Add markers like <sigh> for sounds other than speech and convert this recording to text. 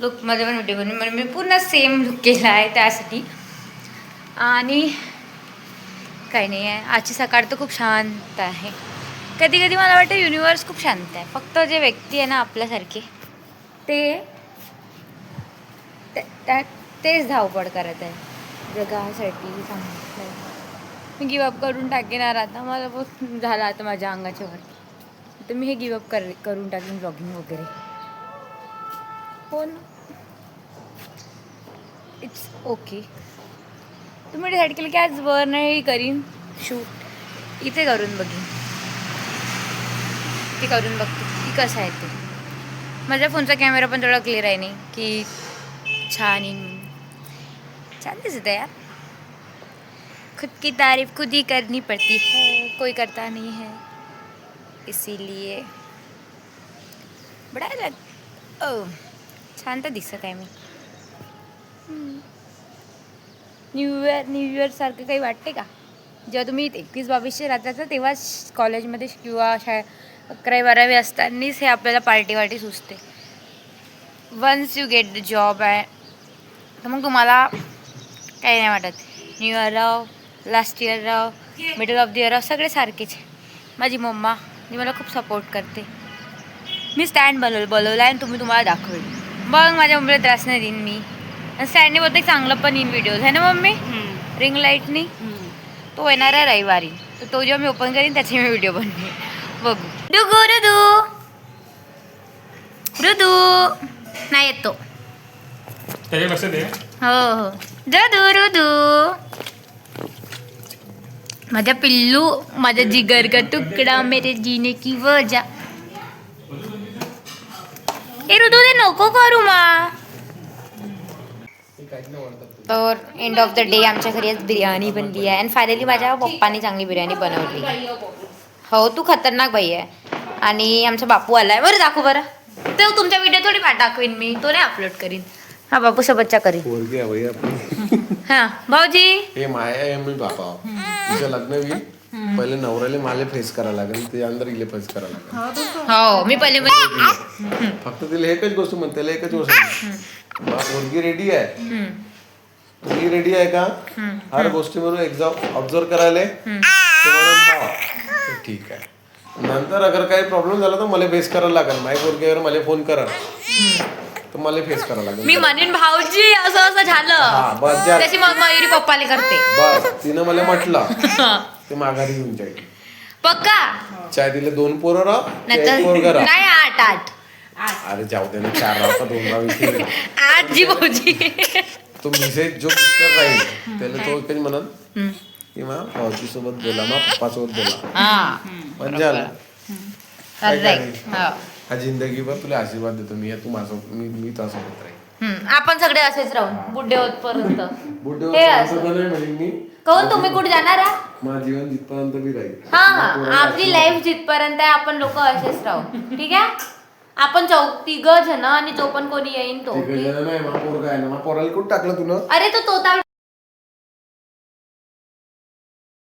लुकमध्ये पण व्हिडिओ बनवून म्हणजे मी पूर्ण सेम लुक केला आहे त्यासाठी. आणि काही नाही आहे. आजची सकाळ तर खूप शांत आहे. कधी कधी मला वाटतं युनिवर्स खूप शांत आहे. फक्त जे व्यक्ती आहे ना आपल्यासारखे ते त्या- तेच धावपळ करत आहे. जगासाठी सांगितलं मी गिवअप करून टाकेणार आता. मला झाला आता माझ्या अंगाच्या वर तर मी हे गिवअप कर करून टाकेन ब्लॉगिंग वगैरे. हो ना इट्स ओके तुम्ही डिसाईड केलं की आज वर नाही करीन. शूट इथे करून बघीन. ते करून बघते की कसं आहे ते. माझ्या फोनचा कॅमेरा पण थोडा क्लिअर आहे नाही की छान येईन छान दिसत आहे यार. खुद की तारीफ खुद ही करनी पड़ती है. कोई करता नहीं है. इसीलिए. बड़ा लग ओ oh. छान तर दिसत आहे मी. न्यू इयर न्यू इयर सारखं काही वाटते का? जेव्हा तुम्ही एकवीस बावीसशे राहता तेव्हाच कॉलेजमध्ये किंवा शा अकरावी बारावी असतानाच हे आपल्याला पार्टी वार्टी सुचते. Once you get the job आहे तर मग तुम्हाला काही नाही वाटत. न्यू इयर राव लास्ट इयर राव मिडल ऑफ द इयर राव सगळे सारखेच. आहे. माझी मम्मा जी मला खूप सपोर्ट करते. मी स्टँड बनवलं बोलवलं आहे आणि तुम्ही तुम्हाला दाखवेल. मग माझ्या मम्मीला त्रास नाही देईन मी. आणि स्टँडने बहुतेक चांगलं पण येईन व्हिडिओज आहे ना मम्मी? रिंग लाईटनी तो येणार आहे रविवारी. तर तो जेव्हा मी ओपन करीन त्याचे मी व्हिडिओ बनवेन. बघू. रुदू रुदू. रुदू. नाही येतो हो हो. रुदू रुदू. माझ्या पिल्लू माझ्या जिगर का तुकडा मेरे जीने की वजा ए रुदू ते नको करू मा. तर एंड ऑफ द डे आमच्या घरी आज बिर्याणी बनली आहे. आणि फायनली माझ्या पप्पानी चांगली बिर्याणी बनवली. हो तू खतरनाक बाई आहे. आणि आमचा बापू आलाय. बरं दाखव बरं. तो तुमचा व्हिडिओ थोडी पाठ दाखवीन मी. तो नाही अपलोड करीन. हा बापू सोबतच्या करीन पोरगी हा भाऊजी. हे माया आहे मी बापा तिचं लग्न होईल पहिले नवऱ्याला मला फेस करायला लागेल त्यानंतर इले फेस करायला लागेल. हो मी पहिले म्हणजे फक्त तिला एकच गोष्ट म्हणते त्याला एकच गोष्ट म्हणते. बा, पोरगी रेडी आहे. तुम्ही रेडी आहे का? हर गोष्टीवरून एक्झाम ऑब्झर्व करायला. हा तर ठीक आहे. नंतर अगर काही प्रॉब्लेम झाला तर मला फेस करायला लागेल. माझ्या पोरगीवर मला फोन करा. तर मला फेस करायला लागेल. मी म्हणेन भाऊजी असं असं हा झालं बस जा. त्याची मग मयुरी पप्पाले करते. बस तिनं मला म्हटलं. ते माघारी येऊन जाईल. पक्का? चाय दिले दोन पोरं राह नाही पोरगा आठ आठ. अरे जाऊ दे ना चार राहता दोन राह इथे. आठ जी भाऊजी. तो मेसेज जो उत्तर राहील त्याला तो काही म्हणत की मा भाऊजी सोबत बोला मा पप्पा सोबत बोला. हा. झालं. करेक्ट हा जिंदगीभर तुला आशीर्वाद देतो. मी तू माझं मी मी तुझ्यासोबत राहील आपण सगळे असेच राहू बुड्ढे होतपर्यंत <laughs> बुड्ढे हे होत असं. असं नाही म्हणजे मी. कहून तुम्ही कुठे जाणार आ? माझं जीवन जिथपर्यंत बी राहील हा हा आपली लाईफ जिथपर्यंत आहे आपण लोक असेच राहू. ठीक आहे? आपण चौ तिघ जण आणि जो पण कोणी येईन तो तिकडे नाही मा पोरगा आहे ना. मा पोराला कुठं टाकलं तुला अरे तो तोता